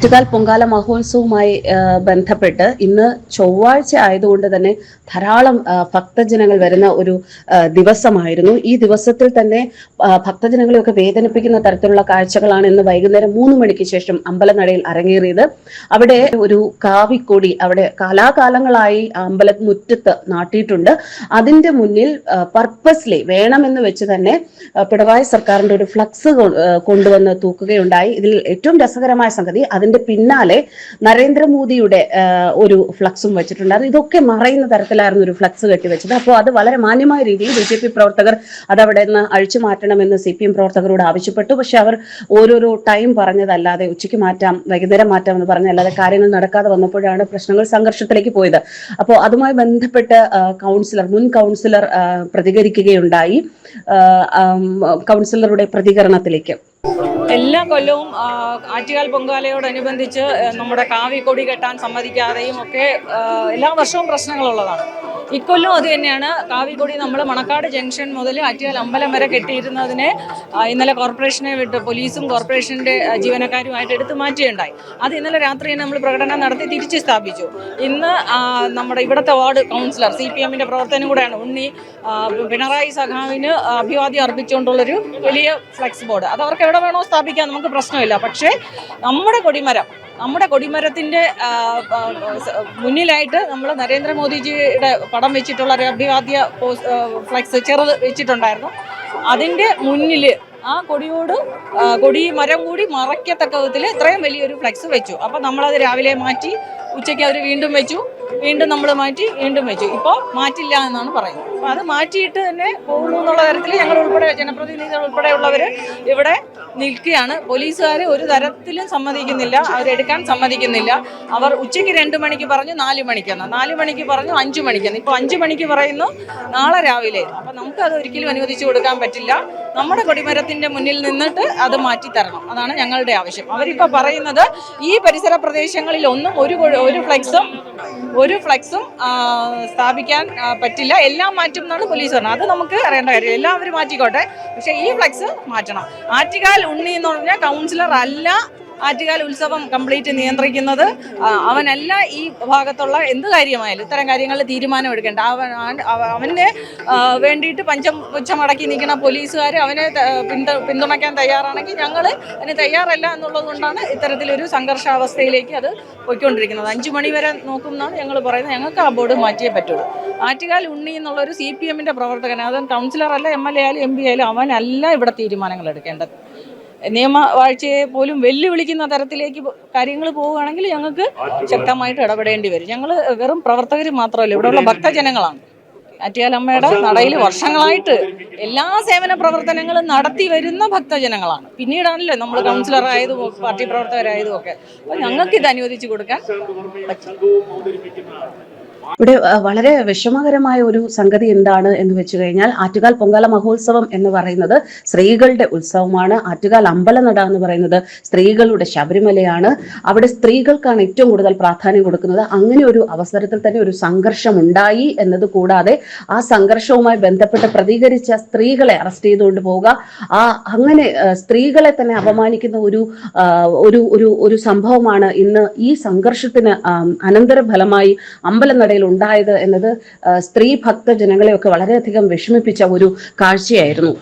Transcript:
ആറ്റുകാൽ പൊങ്കാല മഹോത്സവവുമായി ബന്ധപ്പെട്ട് ഇന്ന് ചൊവ്വാഴ്ച ആയതുകൊണ്ട് തന്നെ ധാരാളം ഭക്തജനങ്ങൾ വരുന്ന ഒരു ദിവസമായിരുന്നു. ഈ ദിവസത്തിൽ തന്നെ ഭക്തജനങ്ങളെയൊക്കെ വേദനിപ്പിക്കുന്ന തരത്തിലുള്ള കാഴ്ചകളാണ് ഇന്ന് വൈകുന്നേരം മൂന്ന് മണിക്ക് ശേഷം അമ്പലനടയിൽ അരങ്ങേറിയത്. അവിടെ ഒരു കാവിക്കൊടി അവിടെ കാലാകാലങ്ങളായി അമ്പല മുറ്റത്ത് നാട്ടിയിട്ടുണ്ട്. അതിന്റെ മുന്നിൽ പർപ്പസ്ലി വേണമെന്ന് വെച്ച് തന്നെ പിണറായി സർക്കാരിന്റെ ഒരു ഫ്ലക്സ് കൊണ്ടുവന്ന് തൂക്കുകയുണ്ടായി. ഇതിൽ ഏറ്റവും രസകരമായ സംഗതി അതിന്റെ പിന്നാലെ നരേന്ദ്രമോദിയുടെ ഒരു ഫ്ലക്സും വെച്ചിട്ടുണ്ടായിരുന്നു ഇതൊക്കെ മറയുന്ന തരത്തിലായിരുന്നു ഒരു ഫ്ലക്സ് കെട്ടിവെച്ചത് അപ്പോൾ അത് വളരെ മാന്യമായ രീതിയിൽ ബി ജെ പി പ്രവർത്തകർ അത് അവിടെ നിന്ന് അഴിച്ചു മാറ്റണമെന്ന് സി പി എം പ്രവർത്തകരോട് ആവശ്യപ്പെട്ടു. പക്ഷെ അവർ ഓരോരോ ടൈം പറഞ്ഞതല്ലാതെ ഉച്ചയ്ക്ക് മാറ്റാം വൈകുന്നേരം മാറ്റാം എന്ന് പറഞ്ഞല്ലാതെ കാര്യങ്ങൾ നടക്കാതെ വന്നപ്പോഴാണ് പ്രശ്നങ്ങൾ സംഘർഷത്തിലേക്ക് പോയത്. അപ്പോൾ അതുമായി ബന്ധപ്പെട്ട് കൗൺസിലർ മുൻ കൗൺസിലർ പ്രതികരിക്കുകയുണ്ടായി. കൗൺസിലറുടെ പ്രതികരണത്തിലേക്ക്. എല്ലാ കൊല്ലവും ആറ്റുകാൽ പൊങ്കാലയോടനുബന്ധിച്ച് നമ്മുടെ കാവി കൊടി കെട്ടാൻ സമ്മതിക്കാതെയും ഒക്കെ എല്ലാ വർഷവും പ്രശ്നങ്ങളുള്ളതാണ്. ഇക്കൊല്ലം അത് തന്നെയാണ്. കാവിക്കൊടി നമ്മൾ മണക്കാട് ജംഗ്ഷൻ മുതൽ ആറ്റുകാൽ അമ്പലം വരെ കെട്ടിയിരുന്നതിനെ ഇന്നലെ കോർപ്പറേഷനെ വിട്ട് പോലീസും കോർപ്പറേഷന്റെ ജീവനക്കാരുമായിട്ട് എടുത്തു മാറ്റുകയുണ്ടായി. അത് ഇന്നലെ രാത്രി നമ്മൾ പ്രകടനം നടത്തി തിരിച്ച് സ്ഥാപിച്ചു. ഇന്ന് നമ്മുടെ ഇവിടുത്തെ വാർഡ് കൗൺസിലർ സി പി എമ്മിന്റെ പ്രവർത്തനം കൂടെയാണ് ഉണ്ണി പിണറായി സഖാവിന് അഭിവാദ്യം അർപ്പിച്ചുകൊണ്ടുള്ളൊരു വലിയ ഫ്ലെക്സ് ബോർഡ്. അത് അവർക്ക് എവിടെ വേണോ സ്ഥാപിക്കാൻ നമുക്ക് പ്രശ്നമില്ല. പക്ഷേ നമ്മുടെ കൊടിമരം നമ്മുടെ കൊടിമരത്തിന്റെ മുന്നിലായിട്ട് നമ്മൾ നരേന്ദ്രമോദിജിയുടെ പടം വെച്ചിട്ടുള്ള ഒരു അഭിവാദ്യ ഫ്ലെക്സ് ചെറുത് വെച്ചിട്ടുണ്ടായിരുന്നു. അതിന്റെ മുന്നിൽ ആ കൊടിയോട് കൊടി മരം കൂടി മറയ്ക്കത്തക്ക വിധത്തിൽ ഇത്രയും വലിയൊരു ഫ്ലെക്സ് വെച്ചു. അപ്പം നമ്മളത് രാവിലെ മാറ്റി ഉച്ചയ്ക്ക് അവർ വീണ്ടും വെച്ചു. വീണ്ടും നമ്മൾ മാറ്റി വീണ്ടും വെച്ചു. ഇപ്പോൾ മാറ്റില്ല എന്നാണ് പറയുന്നത്. അപ്പോൾ അത് മാറ്റിയിട്ട് തന്നെ പോകുന്നു എന്നുള്ള തരത്തിൽ ഞങ്ങൾ ഉൾപ്പെടെ ജനപ്രതിനിധികൾ ഉൾപ്പെടെയുള്ളവർ ഇവിടെ നിൽക്കുകയാണ്. പോലീസുകാർ ഒരു തരത്തിലും സമ്മതിക്കുന്നില്ല. അവരെടുക്കാൻ സമ്മതിക്കുന്നില്ല. അവർ ഉച്ചയ്ക്ക് രണ്ട് മണിക്ക് പറഞ്ഞു നാല് മണിക്കെന്ന് നാല് മണിക്ക് പറഞ്ഞു അഞ്ച് മണിക്കെന്ന് ഇപ്പോൾ അഞ്ച് മണിക്ക് പറയുന്നു നാളെ രാവിലെ. അപ്പം നമുക്ക് അത് ഒരിക്കലും അനുവദിച്ചു കൊടുക്കാൻ പറ്റില്ല. നമ്മുടെ കൊടിമരത്തിന്റെ മുന്നിൽ നിന്നിട്ട് അത് മാറ്റിത്തരണം. അതാണ് ഞങ്ങളുടെ ആവശ്യം. അവരിപ്പോൾ പറയുന്നത് ഈ പരിസര പ്രദേശങ്ങളിൽ ഒന്നും ഒരു ഒരു ഫ്ലെക്സും ഒരു ഫ്ലക്സും സ്ഥാപിക്കാൻ പറ്റില്ല. എല്ലാം മാറ്റും എന്നാണ് പോലീസ് പറഞ്ഞത്. അത് നമുക്ക് അറിയേണ്ട കാര്യം. എല്ലാവരും മാറ്റിക്കോട്ടെ. പക്ഷേ ഈ ഫ്ലക്സ് മാറ്റണം. ആറ്റുകാൽ ഉണ്ണി എന്ന് പറഞ്ഞാൽ കൗൺസിലർ അല്ല ആറ്റുകാൽ ഉത്സവം കംപ്ലീറ്റ് നിയന്ത്രിക്കുന്നത് അവനല്ല ഈ ഭാഗത്തുള്ള എന്ത് കാര്യമായാലും ഇത്തരം കാര്യങ്ങളിൽ തീരുമാനമെടുക്കേണ്ട അവൻ അവൻ- അവ- അവന് വേണ്ടിയിട്ട് പഞ്ചം പുച്ഛമടക്കി നിൽക്കുന്ന പോലീസുകാർ അവനെ പിന്തു പിന്തുണയ്ക്കാൻ തയ്യാറാണെങ്കിൽ ഞങ്ങൾ അതിന് തയ്യാറല്ല എന്നുള്ളത് കൊണ്ടാണ് ഇത്തരത്തിലൊരു സംഘർഷാവസ്ഥയിലേക്ക് അത് പോയിക്കൊണ്ടിരിക്കുന്നത്. അഞ്ചു മണി വരെ നോക്കും എന്നാണ് ഞങ്ങൾ പറയുന്നത്. ഞങ്ങൾക്ക് ആ ബോർഡ് മാറ്റിയേ പറ്റുള്ളൂ. ആറ്റുകാൽ ഉണ്ണി എന്നുള്ളൊരു സി പി എമ്മിന്റെ പ്രവർത്തകൻ അത് കൗൺസിലർ അല്ല എം എൽ എ ആയാലും എം പി ആയാലും അവനല്ല ഇവിടെ തീരുമാനങ്ങൾ എടുക്കേണ്ടത്. നിയമവാഴ്ചയെ പോലും വെല്ലുവിളിക്കുന്ന തരത്തിലേക്ക് കാര്യങ്ങൾ പോവുകയാണെങ്കിൽ ഞങ്ങൾക്ക് ശക്തമായിട്ട് ഇടപെടേണ്ടി വരും. ഞങ്ങൾ വെറും പ്രവർത്തകർ മാത്രമല്ല ഇവിടെയുള്ള ഭക്തജനങ്ങളാണ്. ആറ്റിയാലമ്മയുടെ നടയിൽ വർഷങ്ങളായിട്ട് എല്ലാ സേവന പ്രവർത്തനങ്ങളും നടത്തി വരുന്ന ഭക്തജനങ്ങളാണ്. പിന്നീടാണല്ലോ നമ്മൾ കൗൺസിലർ ആയതും പാർട്ടി പ്രവർത്തകരായതും ഒക്കെ. അപ്പോൾ ഞങ്ങൾക്ക് ഇത് അനുവദിച്ചു കൊടുക്കാൻ പറ്റും. ഇവിടെ വളരെ വിഷമകരമായ ഒരു സംഗതി എന്താണ് എന്ന് വെച്ചു കഴിഞ്ഞാൽ ആറ്റുകാൽ പൊങ്കാല മഹോത്സവം എന്ന് പറയുന്നത് സ്ത്രീകളുടെ ഉത്സവമാണ്. ആറ്റുകാൽ അമ്പലനട എന്ന് പറയുന്നത് സ്ത്രീകളുടെ ശബരിമലയാണ്. അവിടെ സ്ത്രീകൾക്കാണ് ഏറ്റവും കൂടുതൽ പ്രാധാന്യം കൊടുക്കുന്നത്. അങ്ങനെ ഒരു അവസരത്തിൽ തന്നെ ഒരു സംഘർഷം ഉണ്ടായി എന്നത് കൂടാതെ ആ സംഘർഷവുമായി ബന്ധപ്പെട്ട് പ്രതികരിച്ച സ്ത്രീകളെ അറസ്റ്റ് ചെയ്തുകൊണ്ട് പോവുക. ആ അങ്ങനെ സ്ത്രീകളെ തന്നെ അപമാനിക്കുന്ന ഒരു ഒരു ഒരു സംഭവമാണ് ഇന്ന് ഈ സംഘർഷത്തിന് അനന്തരഫലമായി അനന്തരഫലമായി അമ്പലനടയിൽ ഉണ്ടായത് എന്നത് സ്ത്രീ ഭക്ത ജനങ്ങളെയൊക്കെ വളരെയധികം വിഷമിപ്പിച്ച ഒരു കാഴ്ചയായിരുന്നു.